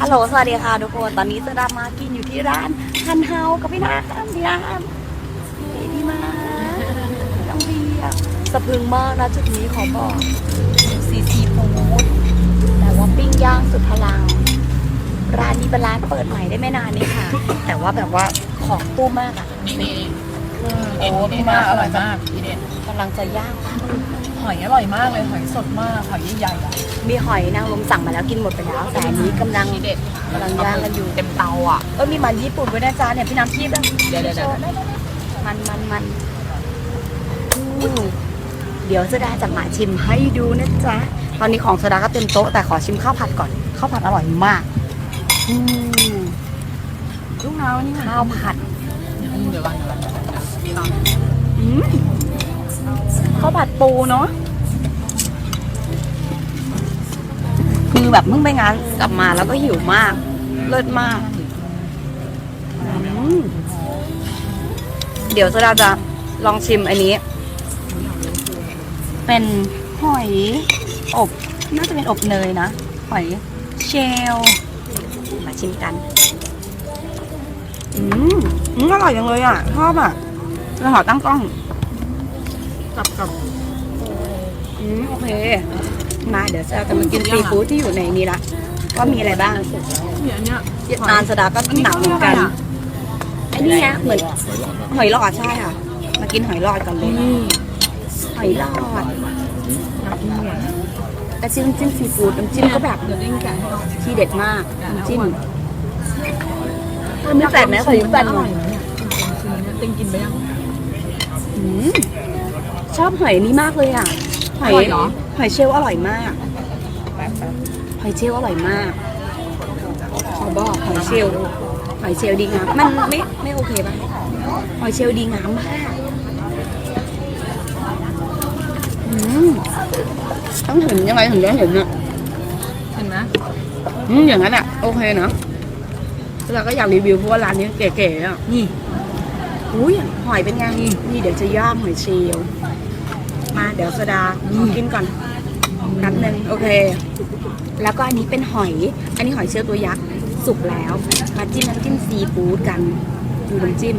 ฮัลโหล สวัสดีค่ะทุกคน ตอนนี้สดามากินอยู่ที่ร้านฮันเฮากับพี่น้ำพี่น้ำนี่พี่มาน้องเบียร์สะพรึงมากนะจุดนี้ขอบอกซีซีฟู้ดแต่ว่าปิ้งย่างสุดพลัง ร้านนี้เป็นร้านเปิดใหม่ได้ไม่นานนี้ค่ะ แต่ว่าแบบว่าของตู้มากอะโอ้พี่มาอร่อยมากทีเด็ดกำลังจะย่าง หอยอร่อยมากเลยหอยสดมากหอยใหญ่ๆอะมีหอยนางรมสั่งมาแล้วกินหมดไปแล้วแต่อันนี้กำลังทีเด็ดกำลังย่างกันอยู่เต็มเตาอะ เออมีมันญี่ปุ่นด้วยนะจ๊ะเนี่ยพี่น้ำทิพย์อะเดี๋ยวเดี๋ยวเดี๋ยว มันมันมันอืมเดี๋ยวสดาจะมาชิมให้ดูนะจ๊ะ ตอนนี้ของสดาก็เต็มโต๊ะแต่ขอชิมข้าวผัดก่อนข้าวผัดอร่อยมากอืมลูกน้าวนี่ข้าวผัด เดี๋ยววันเดี๋ยววันเดี๋ยววันมีตอน อืม ข้าวผัดปูเนาะคือแบบเพิ่งไปงานกลับมาแล้วก็หิวมาก เลิศมาก เดี๋ยวสดาจะลองชิมอันนี้ เป็นหอยอบน่าจะเป็นอบเนยนะ หอยเชลมาชิมกัน อืมอืมอร่อยจังเลยอะชอบอะเราขอตั้งกล้อง กับกับอืมโอเค มาเดี๋ยวเราจะมากินซีฟู้ดที่อยู่ในนี้ละว่ามีอะไรบ้างเนี่ยเนี่ยนานสดาก็หนักเหมือนกันอันนี้เขาเรียกอะไรอะไอ้นี่นะเหมือนหอยหลอดใช่ค่ะ มากินหอยหลอดก่อนเลยหอยหลอดน้ำจิ้มเนี่ยแต่จิ้มจิ้มซีฟู้ดน้ำจิ้มก็แบบเดี๋ยวดิ้งแกะให้เราทีเด็ดมากน้ำจิ้มเออไม่แปลกนะใส่ผมแปลกอหร่น่ออยยนะเนี่ยชิมเนี่ยติ้งกินไปยังอืม ชอบหอยนี้มากเลยอะหอยหอยเชลล์อร่อยมากหอยเชลล์อร่อยมากขอบอกหอยเชลล์หอยเชลล์ดีงามมันไม่ไม่โอเคป่ะหอยเชลล์ดีงามมากอืมต้องเห็นยังไงถึงจะเห็นอะเห็นไหมอืมอย่างนั้นอะโอเคนะเราก็อยากรีวิวเพราะว่าร้านนี้เก๋ๆอะนี่อุ้ยหอยเป็นไงนี่เดี๋ยวจะย่างหอยเชลล์ มาเดี๋ยวสดาขอกินก่อนแป๊บนึงโอเค แล้วก็อันนี้เป็นหอย อันนี้หอยเชลล์ตัวยักษ์สุกแล้วมาจิ้มน้ำจิ้มซีฟู้ดกันดูน้ำจิ้ม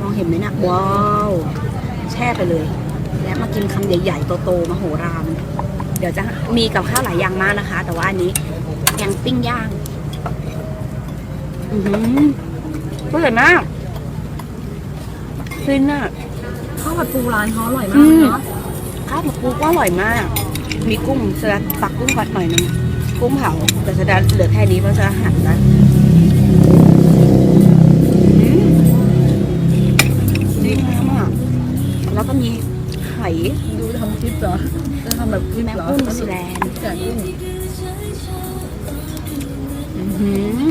มองเห็นไหมนะว้าวแช่ไปเลย แล้วมากินคำใหญ่ๆโตๆมาโหราม เดี๋ยวจะมีกับข้าวหลายอย่างมากนะคะ แต่ว่าอันนี้ยังปิ้งย่างอือหือเปิดมากฟินอะข้าวผัดปูร้านเขาอร่อยมากเนาะข้าวผัดปูก็อร่อยมาก มีกุ้งสลัดปักกุ้งก่อนหน่อยนึงกุ้งเผาแต่สลัดเหลือแค่นี้เพราะสลัดหั่นนะอืมดีมากอะแล้วก็มีหอยดูทำคลิปเหรอจะทำแบบคลิปแมงเหรอกุ้งนิวซีแลนด์แกะกุ้งอือหือ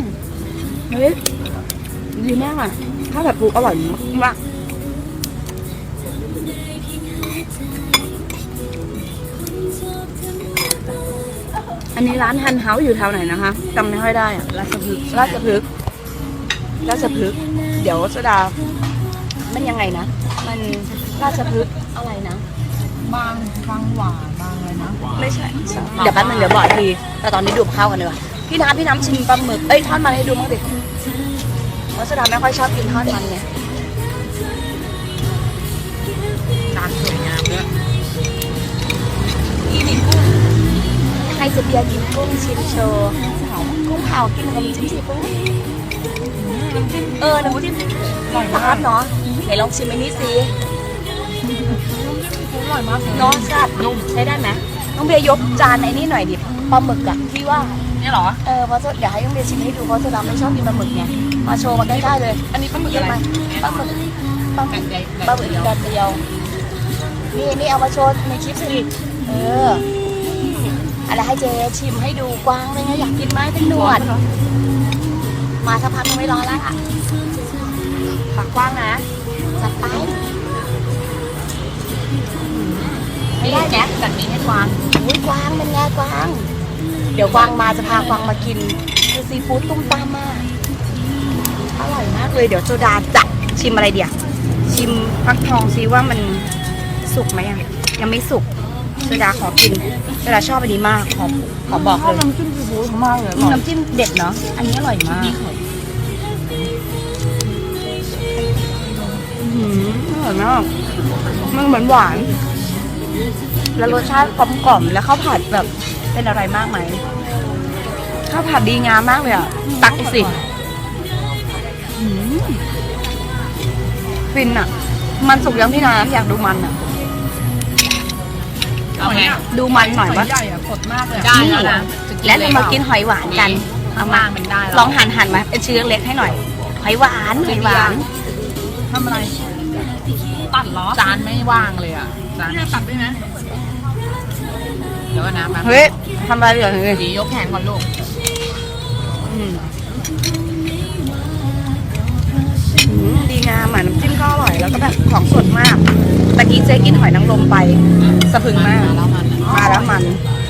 เฮ้ยดีมากอะข้าวผัดปูอร่อยมาก นนี้ร้านฮันเฮาส์อยู่แถวไหนนะคะจำไม่ค่อยได้อะราชพฤกษ์ราชพฤกษ์ราชพฤกษ์เดี๋ยวสดา มันยังไงนะ มันราชพฤกษ์อะไรนะ บางบางหวานบางอะไรนะไม่ใช่ เดี๋ยวแป๊บนึงเดี๋ยวบอกอีกที แต่ตอนนี้ดูข้าวกันดีกว่าพี่น้ำพี่น้ำชิมปลาหมึก เอ้ยทอดมันให้ดูมั้างดิเพราะสดาไม่ค่อยชอบกินทอดมันไง จานสวยงามด้วย สุเบียกินกุ้งชิมโชว์กุ้งเผากินกับน้ำจิ้มซีฟู้ดเออน้ำจิ้มอร่อยตามากเนาะไหนลองชิมอันนี้สิอร่อยมากเลยเนาะแซ่บนุ่มใช้ได้ไหมน้องเบียยกจานไอ้นี่หน่อยดิปลาหมึกอะที่ว่าเนี่ยหรอเออเพราะจะอยากให้น้องเบียชิมให้ดูเพราะจะดาไม่ชอบกินปลาหมึกไงมาโชว์มาใกล้ๆเลย อันนี้ปลาหมึกยอะไรปลาหมึกปลาหมึกใหญ่ปลาหมึกแดดเดียวนี่นี่เอามาโชว์ในคลิปสิเออ อะไรให้เจชิมให้ดูกวางเลยไงอยากกินไหมเป็นหนวด มาสักพักนึงไม่รอแล้วอะปากกว้างนะจัดไปไม่ได้นะแบบนี้ให้กวางอุ้ยกวางเป็นไงกวาง เดี๋ยวกวางมาจะพากวางมากินคือซีฟู้ดตุ้มตามมากอร่อยมากเลยเดี๋ยวโซดาจะชิมอะไรเดียวชิมฟักทองซิว่ามันสุกไหมอะยังไม่สุก โซดาขอกินโซดาชอบอันนี้มากขอขอบอกชอบเลยน้ำจิ้มซีฟู้ดมากเลยอร่อยน้ำจิ้มเด็ดเนาะอันนี้อร่อยมากนี่หอยอื้อหืออร่อยมากมันเหมือนหวาน แล้วรสชาติกลมกล่อมแล้วข้าวผัดแบบเป็นอะไรมากไหมข้าวผัดดีงามมากเลยอะตักอีกสิอื้อหือฟินอะ มันสุกยังพี่น้ำอยากดูมันอะ เอาไงดูมันหน่อยหอว่ายใหญ่อะสดมากเลยอะได้แล้วนะจะและเรายมากินหอยหวานกันข้างล่างมันได้แล้วลองหั่นหั่นมาเป็นชิ้นเล็กๆให้หน่อย หอยหวานหอยหวาน ทำอะไรตัดล้อจานไม่ว่างเลยอะจานพี่ตัดได้ไหมเดี๋ยวก่อนนะแป๊บเฮ้ยทำอะไรเหรอเฮ้ยดียกแขนก่อนลูกอืม งามอะน้ำจิ้มก็อร่อย แล้วก็แบบของสดมากตะกี้เจ๊กินหอยนางรมไปสะพรึงมากแล้วมันมาแล้วมัน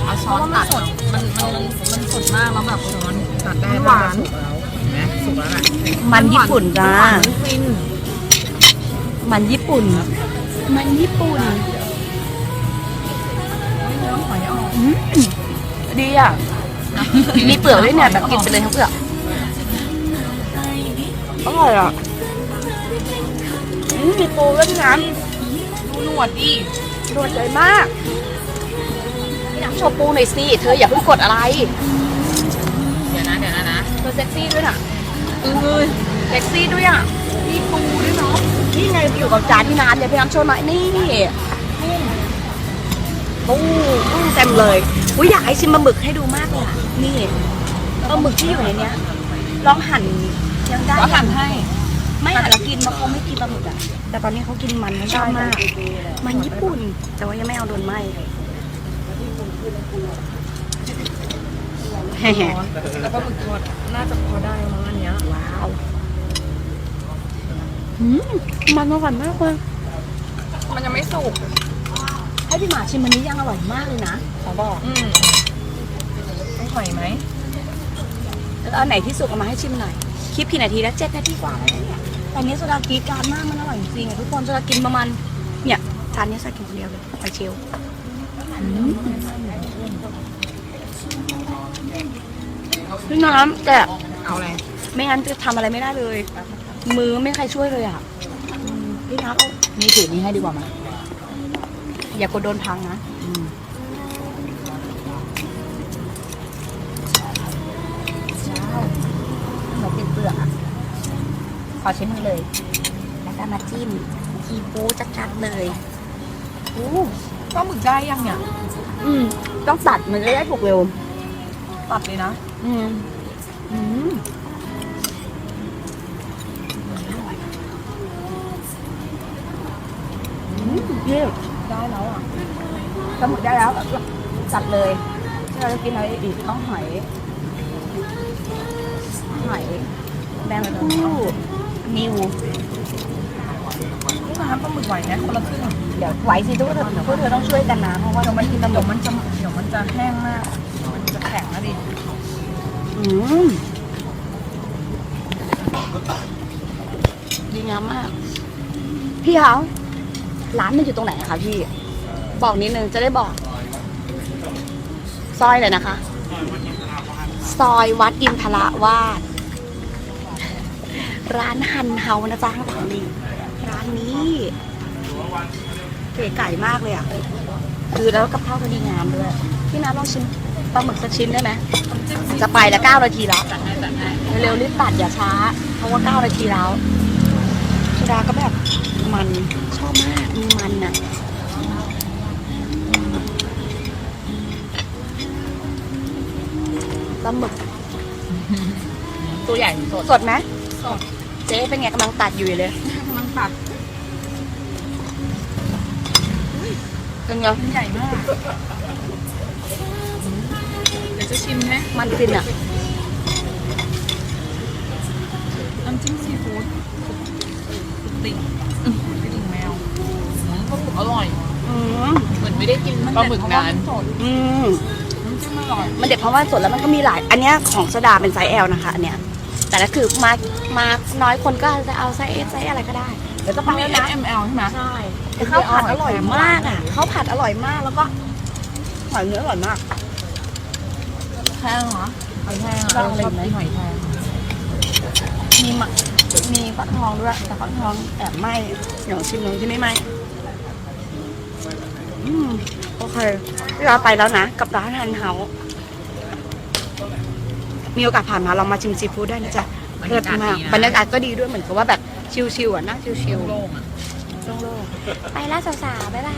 เอาช้อนตัดมันมันมันสดมากแล้วแบบช้อนตัดได้หวานเห็นไหมสุกแล้วแหละมันญี่ปุ่นจ้าฟินมันญี่ปุ่น มันญี่ปุ่นเนื้อหอยออกอืมดีอะมีเปลือกด้วยเนี่ยแบบกินไปเลยทั้งเปลือกอร่อยอะอื มมีปูด้วยพี่น้ดูหนวดดิำโดดเลยมากพี่น้ำโชว์ปูหน่อยสิ เธออย่าเพิ่งกดอะไร เดี๋ยวนะเดี๋ยวนะนะเธอเซ็กซี่ด้วยน่ะเอ้ยเซ็กซี่ด้วยอะมีปูด้วยเนาะ นี่ไงอยู่กับจานพี่น้ำเนี่ยพี่น้ำโชว์หน่อยนี่ปูกุ้งเต็มเลย อุ้ยอยากให้ชิมปลาหมึกให้ดูมากเลยอะนี่ปลาหมึกที่อยู่ในเนี้ยลองหั่นยังได้ก็หั่นให้ ไม่หั่นแล้วกินเพราะเขาไม่กินปลาหมึกอะแต่ตอนนี้เขากินมันเขาชอบมาก มันญี่ปุ่น แต่ว่ายังไม่เอาโดนไหมแฮ่แล้วก็หมึกทอดน่าจะพอได้มั้งอันเนี้ยๆว้าวอืมมันอร่อยมากเลยมันยังไม่สุกให้พี่หมาชิมมันนี้ยังอร่อยมากเลยนะขอบอกอืมต้องหอยไหมแล้วเอาไหนที่สุกเอามาให้ชิมหน่อยคลิปกี่นาทีแล้วเจ็ดนาทีกว่าแล้วเนี่ย แต่อันนี้โซดากรีดกรารมากมันอร่อยจริงๆอะทุกคนโซดากินประมาณเนี่ยจานนี้ใส่กินคนเดียวเลยไปเชลอืมพี่น้ำแต่เอาอะไรไม่งั้นจะทำอะไรไม่ได้เลย มือไม่มีใครช่วยเลยอะอืมพี่น้ำเอานี่ถือนี้ให้ดีกว่ามั้ยอย่ากดโดนพังนะ ขอชิ้นนี้เลย แล้วก็มาจิ้มทีปูชัดๆเลยอู้ก็หมึกได้ยังเนี่ยอืมต้องตัดมันจะได้ถูกเร็ว ตัดเลยนะ อืมอืมอืมนี่ได้แล้วอะปลาหมึกได้แล้วจัดเลยที่เราจะกินอะไรอีกต้องหอยหอยแมงคู่ นิวนี่น้ำปลาหมึกไหวไหมคนละครึ่งเดี๋ยวไหวสิทุกคนพวกเธอต้องช่วยกันนะเพราะว่าเดี๋ยวมันกินปลาหมึเดี๋ยกวมันจะเดี๋ยวมันจะแห้งมากมันจะแข็งนะดิอืมดีงามมาก พี่เขาร้านมันอยู่ตรงไหนอะคะพี่ บอกนิดนึงจะได้บอก ซอยเลยนะคะ ซอยวัดอินทราวาส ร้านฮันเฮานะจ๊ะข้างหลังนี้ร้านนี้เก๋ไก่มากเลยอะ คือแล้วกับข้าวก็ดีงามด้วยพี่น้าลองชิมปลาหมึกสักชิ้นได้ไหมจะไปแล้วเก้านาทีแล้วเร็วๆรีบตัดอย่าช้า เพราะว่าเก้านาทีแล้วชดาก็แบบมันชอบมากมีมันอะปลาหมึกตัวใหญ่สดสดไหมสดเจ๊เป็นไงกำลังตัดอยู่เลยกำลังตัดเป็นไงมันใหญ่มาก เดี๋ยวจะชิมไหมมันฟินอะน้ำจิ้มซีฟู้ดติ่งติ่งแมวปลาหมึกอร่อยอืมเหมือนไม่ได้กินปลาหมึกนานสดอืมน้ำจิ้มอร่อยมันเด็ดเพราะว่าสดแล้วมันก็มีหลาย อันเนี้ยของสดาเป็นไซส์ L นะคะ อันเนี้ย แต่ถ้าคือมา มาน้อยคนก็จะเอาไซส์ S ไซส์อะไรก็ได้เดี๋ยวจะมัฟันงมีแล้วนะ SML ใช่ไหม ใช่แต่ข้าวผัดอร่อยมากอะข้าวผัดอร่อยมากแล้วก็หอยเนื้ออร่อยมากแพงเหรอหอยแพงลองเลยชอบกินหอยแพงมีมะมีฟักทองด้วยแต่ฟักทองแอบไหมเดี๋ยวชิมลองที่ไม่ไหมอืมโอเคที่เราไปแล้วนะกับร้านฮันเฮาส์มีโอกาสผ่านมาลองมาชิมซีฟู้ดได้นะจ๊ะบรร เลิยาศกาศมากดีนะบรรยากาศก็ดีด้วยเหมือนกับว่าแบบชิลๆอะนั่งชิลโล่งๆอะๆโล่งๆไปแล้วสาวๆบ๊ายบาย